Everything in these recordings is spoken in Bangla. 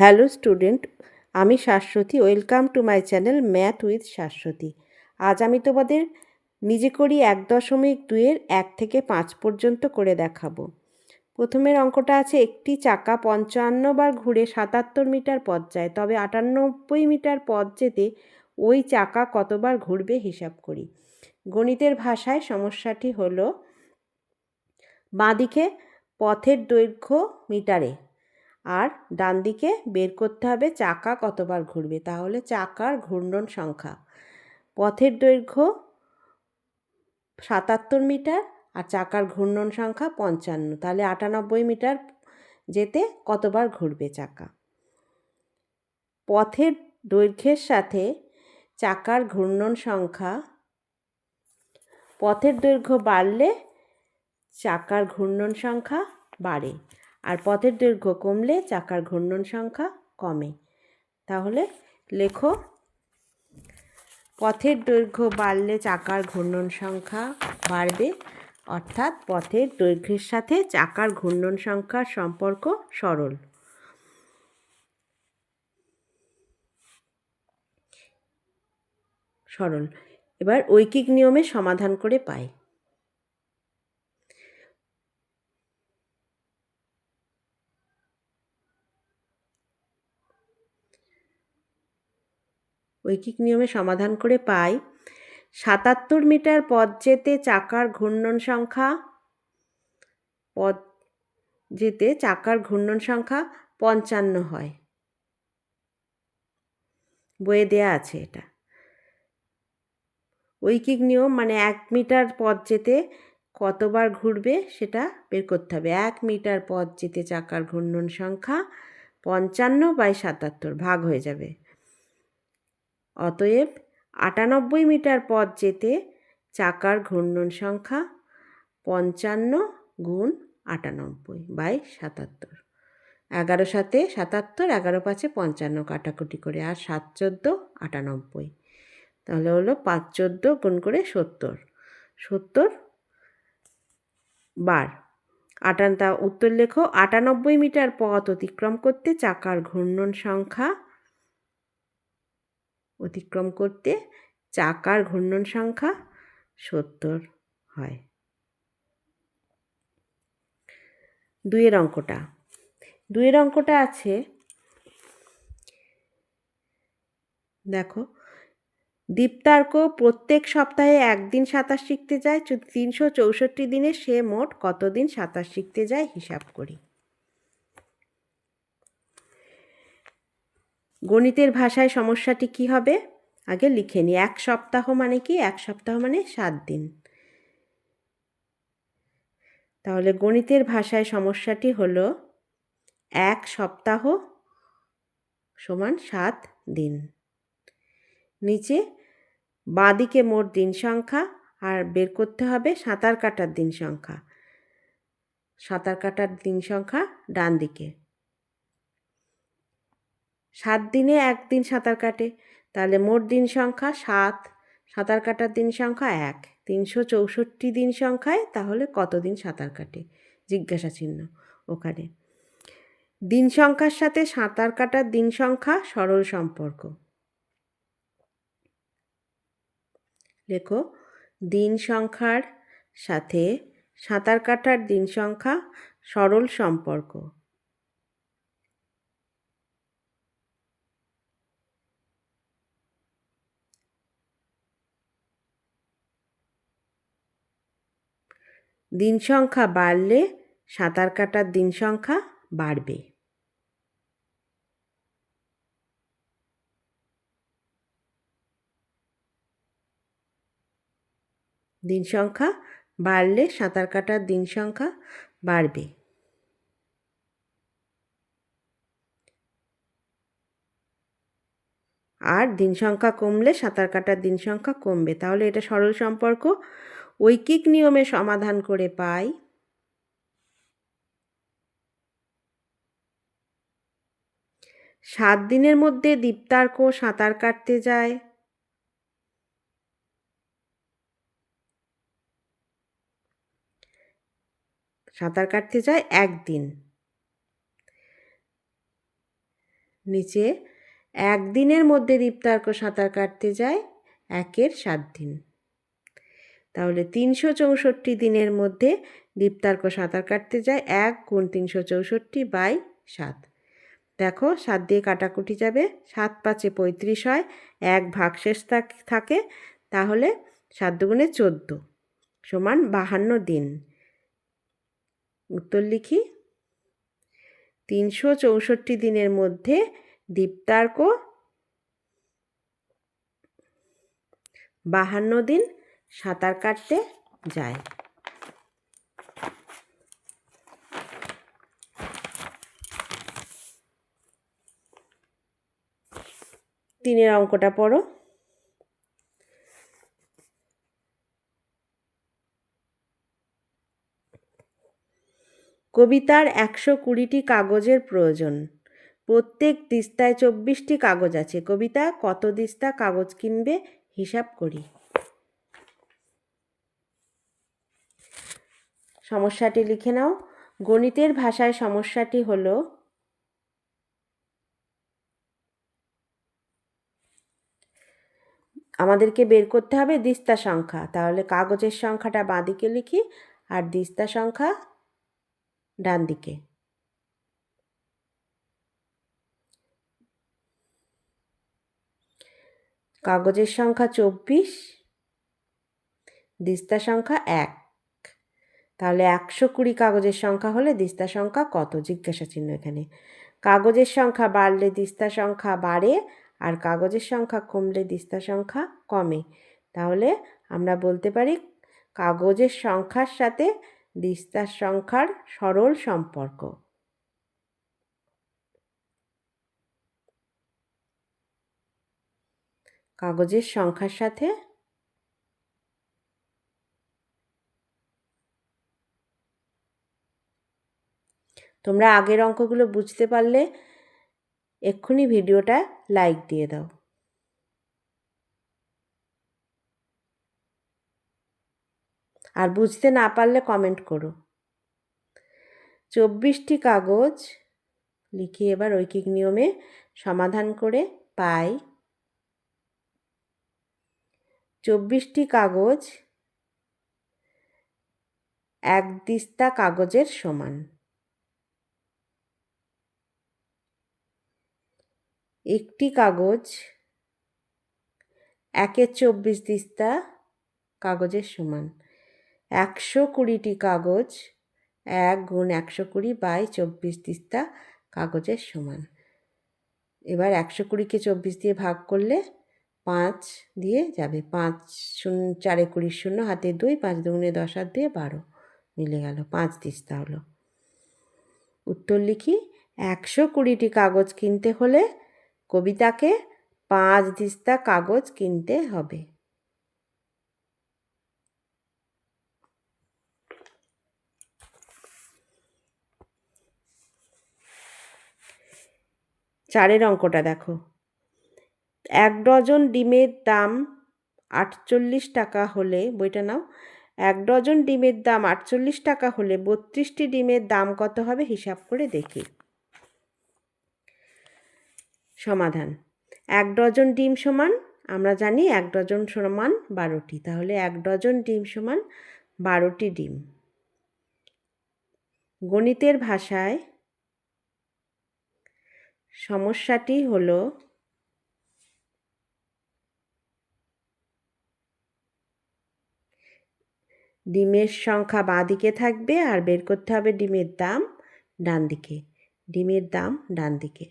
হ্যালো স্টুডেন্ট, আমি Shashwati, welcome to my channel math with Shashwati. আজ আমি তোমাদের নিজে করি এক দশমিক দুইয়ের এক থেকে পাঁচ পর্যন্ত করে দেখাবো। প্রথমের অঙ্কটা আছে, একটি চাকা পঞ্চান্ন বার ঘুরে সাতাত্তর মিটার পথ যায়, তবে আটানব্বই মিটার পথ যেতে ওই চাকা কতবার ঘুরবে হিসাব করি। গণিতের ভাষায় সমস্যাটি হলো, বাঁদিকে পথের দৈর্ঘ্য মিটারে আর ডান দিকে বের করতে হবে চাকা কতবার ঘুরবে, তাহলে চাকার ঘূর্ণন সংখ্যা। পথের দৈর্ঘ্য সাতাত্তর মিটার আর চাকার ঘূর্ণন সংখ্যা পঞ্চান্ন, তাহলে আটানব্বই মিটার যেতে কতবার ঘুরবে চাকা? পথের দৈর্ঘ্যের সাথে চাকার ঘূর্ণন সংখ্যা, পথের দৈর্ঘ্য বাড়লে চাকার ঘূর্ণন সংখ্যা বাড়ে। আর পথের দৈর্ঘ্য কমলে চাকার ঘূর্ণন সংখ্যা কমে। তাহলে লেখো, পথের দৈর্ঘ্য বাড়লে চাকার ঘূর্ণন সংখ্যা বাড়বে, অর্থাৎ পথের দৈর্ঘ্যের সাথে চাকার ঘূর্ণন সংখ্যার সম্পর্ক সরল। সরল। এবার ঐকিক নিয়মে সমাধান করে পাই। ঐকিক নিয়মে সমাধান করে পাই। সাতাত্তর মিটার পথ যেতে চাকার ঘূর্ণন সংখ্যা, পথ যেতে চাকার ঘূর্ণন সংখ্যা পঞ্চান্ন হয়। বয়ে দেয়া আছে এটা। ঐকিক নিয়ম মানে এক মিটার পথ যেতে কতবার ঘুরবে সেটা বের করতে হবে। এক মিটার পথ যেতে চাকার ঘূর্ণন সংখ্যা পঞ্চান্ন বাই সাতাত্তর ভাগ হয়ে যাবে। অতএব আটানব্বই মিটার পথ যেতে চাকার ঘূর্ণন সংখ্যা পঞ্চান্ন গুণ আটানব্বই বাই সাতাত্তর। এগারো সাতে সাতাত্তর, এগারো পাঁচে পঞ্চান্ন কাটাকুটি করে আর সাত চোদ্দ, আটানব্বই। তাহলে হলো পাঁচ চোদ্দ গুণ করে সত্তর। সত্তর বার। আটান তা উত্তর লেখো, আটানব্বই মিটার পথ অতিক্রম করতে চাকার ঘূর্ণন সংখ্যা অতিক্রম করতে চাকার ঘূর্ণন সংখ্যা সত্তর হয়। দুইয়ের অঙ্কটা। দুইয়ের অঙ্কটা আছে, দেখো, দীপ্তার্ক প্রত্যেক সপ্তাহে একদিন সাঁতার শিখতে যায়, তিনশো চৌষট্টি দিনে সে মোট কতদিন সাঁতার শিখতে যায় হিসাব করি। গণিতের ভাষায় সমস্যাটি কি হবে? আগে লিখে নিই। এক সপ্তাহ মানে কি? এক সপ্তাহ মানে সাত দিন। তাহলে গণিতের ভাষায় সমস্যাটি হলো এক সপ্তাহ সমান সাত দিন। নিচে বাঁদিকে মোট দিন সংখ্যা আর বের করতে হবে সাঁতার কাটার দিন সংখ্যা। সাঁতার কাটার দিন সংখ্যা ডান দিকে সাত দিনে একদিন সাঁতার কাটে। তাহলে মোট দিন সংখ্যা সাত। সাঁতার কাটার দিন সংখ্যা এক। তিনশো চৌষট্টি দিন সংখ্যায় তাহলে কতদিন সাঁতার কাটে? জিজ্ঞাসা চিহ্ন ওখানে। দিন সংখ্যার সাথে সাঁতার কাটার দিন সংখ্যা সরল সম্পর্ক। লেখো, দিন সংখ্যার সাথে সাঁতার কাটার দিন সংখ্যা সরল সম্পর্ক। দিন সংখ্যা বাড়লে সাঁতার কাটার দিন সংখ্যা বাড়বে। দিন সংখ্যা বাড়লে সাঁতার কাটার দিন সংখ্যা বাড়বে। আর দিন সংখ্যা কমলে সাঁতার কাটার দিন সংখ্যা কমবে। তাহলে এটা সরল সম্পর্ক। ঐকিক নিয়মে সমাধান করে পাই। সাত দিনের মধ্যে দীপ্তার্ক সাঁতার কাটতে যায়। সাঁতার কাটতে যায় একদিন নিচে একদিনের মধ্যে দীপ্তার্ক সাঁতার কাটতে যায়, একের সাত দিন। তাহলে তিনশো চৌষট্টি দিনের মধ্যে দীপ্তার্ক সাঁতার কাটতে যায় এক গুণ তিনশো চৌষট্টি বাই সাত। দেখো সাত দিয়ে কাটাকুটি যাবে, সাত পাঁচে পঁয়ত্রিশ হয়, এক ভাগশেষ থাকে তাহলে সাত দুগুণে চোদ্দ সমান বাহান্ন দিন। উত্তর লিখি, তিনশো চৌষট্টি দিনের মধ্যে দীপ্তার্ক বাহান্ন দিন সাঁতার কাটতে যায়। তিনের অঙ্কটা পড়ো। কবিতার একশো কুড়িটি কাগজের প্রয়োজন। প্রত্যেক দিস্তায় চব্বিশটি কাগজ আছে। কবিতা, কত দিস্তা কাগজ কিনবে, হিসাব করি। সমস্যাটি লিখে নাও। গণিতের ভাষায় সমস্যাটি হলো আমাদেরকে বের করতে হবে দিস্তা সংখ্যা। তাহলে কাগজের সংখ্যাটা বাঁদিকে লিখি আর দিস্তা সংখ্যা ডান দিকে কাগজের সংখ্যা চব্বিশ, দিস্তা সংখ্যা এক। তাহলে একশো কুড়ি কাগজের সংখ্যা হলে দিস্তা সংখ্যা কত? জিজ্ঞাসা চিহ্ন এখানে। কাগজের সংখ্যা বাড়লে দিস্তা সংখ্যা বাড়ে আর কাগজের সংখ্যা কমলে দিস্তা সংখ্যা কমে। তাহলে আমরা বলতে পারি কাগজের সংখ্যার সাথে দিস্তার সংখ্যার সরল সম্পর্ক। কাগজের সংখ্যার সাথে তোমরা আগের অঙ্কগুলো বুঝতে পারলে এক্ষুনি ভিডিওটা লাইক দিয়ে দাও। আর বুঝতে না পারলে কমেন্ট করো। চব্বিশটি কাগজ লিখি এবার ঐকিক নিয়মে সমাধান করে পাই। চব্বিশটি কাগজ এক দিস্তা কাগজের সমান। একটি কাগজ, একের চব্বিশ দিস্তা কাগজের সমান। একশো কুড়িটি কাগজ, এক গুণ একশো কুড়ি বাই চব্বিশ দিস্তা কাগজের সমান। এবার একশো কুড়িকে চব্বিশ দিয়ে ভাগ করলে পাঁচ দিয়ে যাবে। পাঁচ শূন্য, চারে কুড়ি শূন্য, হাতে দুই, পাঁচ দুগুণে দশ, হাত দিয়ে বারো মিলে গেল, পাঁচ দিস্তা হলো। উত্তর লিখি, একশো কুড়িটি কাগজ কিনতে হলে কবিতাকে পাঁচ দিস্তা কাগজ কিনতে হবে। চারের অঙ্কটা দেখো। এক ডজন ডিমের দাম আটচল্লিশ টাকা হলে, বইটা নাও। এক ডজন ডিমের দাম আটচল্লিশ টাকা হলে বত্রিশটি ডিমের দাম কত হবে? হিসাব করে দেখি। সমাধান। এক ডজন ডিম সমান, আমরা জানি এক ডজন সমান বারোটি। তাহলে এক ডজন ডিম সমান বারোটি ডিম। গণিতের ভাষায় সমস্যাটি হলো ডিমের সংখ্যা বাঁ দিকে থাকবে আর বের করতে হবে ডিমের দাম ডান দিকে ডিমের দাম ডান দিকে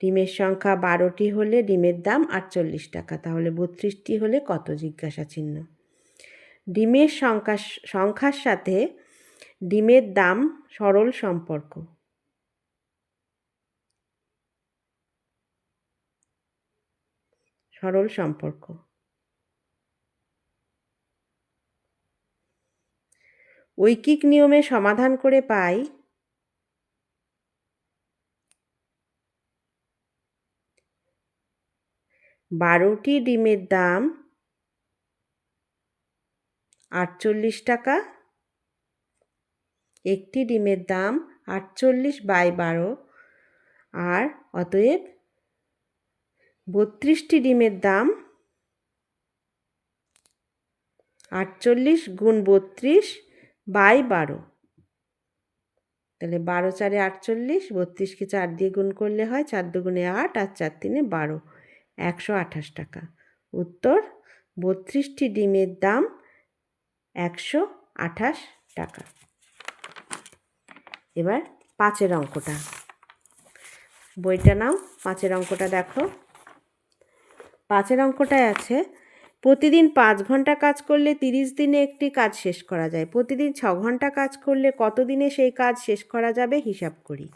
ডিমের সংখ্যা বারোটি হলে ডিমের দাম আটচল্লিশ টাকা, তাহলে বত্রিশটি হলে কত? জিজ্ঞাসা চিহ্ন। ডিমের সংখ্যা সংখ্যার সাথে ডিমের দাম সরল সম্পর্ক। সরল সম্পর্ক। ঐকিক নিয়মে সমাধান করে পাই বারোটি ডিমের দাম আটচল্লিশ টাকা। একটি ডিমের দাম আটচল্লিশ বাই বারো। আর অতএব বত্রিশটি ডিমের দাম আটচল্লিশ গুণ বত্রিশ বাই বারো। তাহলে বারো চারে আটচল্লিশ, বত্রিশকে চার দিয়ে গুণ করলে হয় চার দুগুণে আট আর চার তিনে বারো। একশো আঠাশ টাকা। উত্তর, বত্রিশটি ডিমের দাম একশো আঠাশ টাকা। এবার পাঁচের অঙ্কটা। বইটা নাও, পাঁচের অঙ্কটা দেখো। পাঁচের অঙ্কটায় আছে, প্রতিদিন পাঁচ ঘণ্টা কাজ করলে তিরিশ দিনে একটি কাজ শেষ করা যায়। প্রতিদিন ছ ঘণ্টা কাজ করলে কত দিনে সেই কাজ শেষ করা যাবে? হিসাব করি।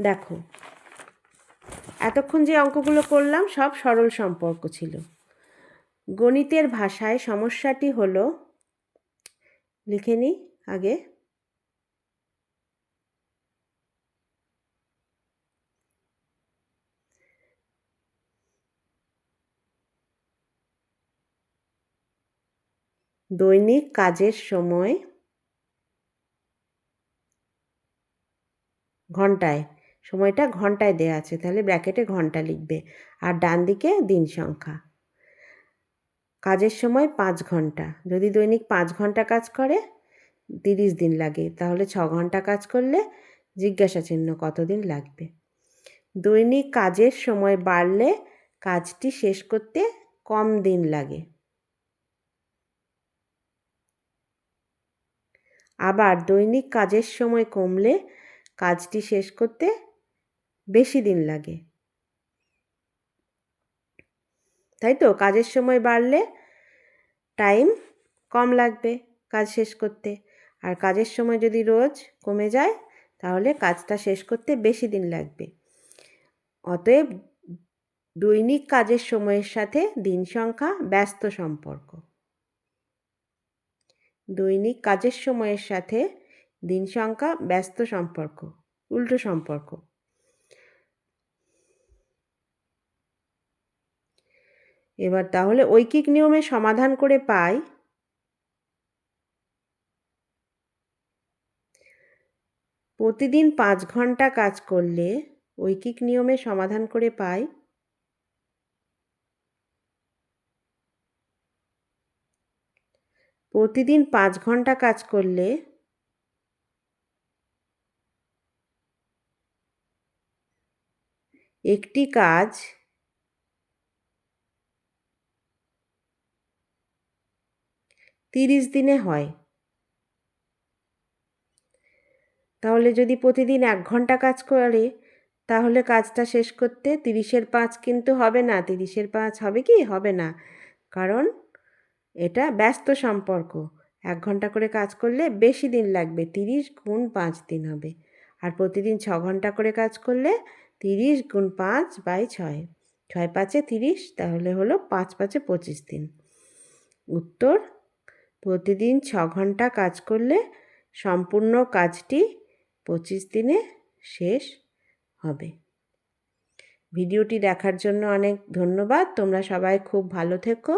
দেখো এতক্ষণ যে অঙ্কগুলো করলাম, সব সরল সম্পর্ক ছিল। গণিতের ভাষায় সমস্যাটি হলো, লিখে নিই আগে। দৈনিক কাজের সময়, ঘন্টায়। সময়টা ঘন্টায় দেয়া আছে, তাহলে ব্র্যাকেটে ঘণ্টা লিখবে। আর ডান দিকে দিন সংখ্যা। কাজের সময় পাঁচ ঘণ্টা। যদি দৈনিক পাঁচ ঘণ্টা কাজ করে, তিরিশ দিন লাগে। তাহলে ছ ঘণ্টা কাজ করলে জিজ্ঞাসা চিহ্ন কতদিন লাগবে? দৈনিক কাজের সময় বাড়লে কাজটি শেষ করতে কম দিন লাগে। আবার দৈনিক কাজের সময় কমলে কাজটি শেষ করতে বেশি দিন লাগে। তাই তো? কাজের সময় বাড়লে টাইম কম লাগবে কাজ শেষ করতে। আর কাজের সময় যদি রোজ কমে যায়, তাহলে কাজটা শেষ করতে বেশি দিন লাগবে। অতএব দৈনিক কাজের সময়ের সাথে দিন সংখ্যা ব্যস্ত সম্পর্ক। দৈনিক কাজের সময়ের সাথে দিন সংখ্যা ব্যস্ত সম্পর্ক, উল্টো সম্পর্ক। এবার তাহলে ঐকিক নিয়মে সমাধান করে পাই। প্রতিদিন পাঁচ ঘণ্টা কাজ করলে ঐকিক নিয়মে সমাধান করে পাই। প্রতিদিন পাঁচ ঘণ্টা কাজ করলে একটি কাজ তিরিশ দিনে হয়। তাহলে যদি প্রতিদিন এক ঘণ্টা কাজ করে, তাহলে কাজটা শেষ করতে তিরিশের পাঁচ কিন্তু হবে না। তিরিশের পাঁচ হবে কি? হবে না। কারণ এটা ব্যস্ত সম্পর্ক। এক ঘণ্টা করে কাজ করলে বেশি দিন লাগবে, তিরিশ গুণ পাঁচ দিন হবে। আর প্রতিদিন ছ ঘণ্টা করে কাজ করলে তিরিশ গুণ পাঁচ বাই ছয়। ছয় পাঁচে তিরিশ, তাহলে হলো পাঁচ পাঁচে পঁচিশ দিন। উত্তর? প্রতিদিন ছ ঘণ্টা কাজ করলে সম্পূর্ণ কাজটি পঁচিশ দিনে শেষ হবে। ভিডিওটি দেখার জন্য অনেক ধন্যবাদ। তোমরা সবাই খুব ভালো থেকো।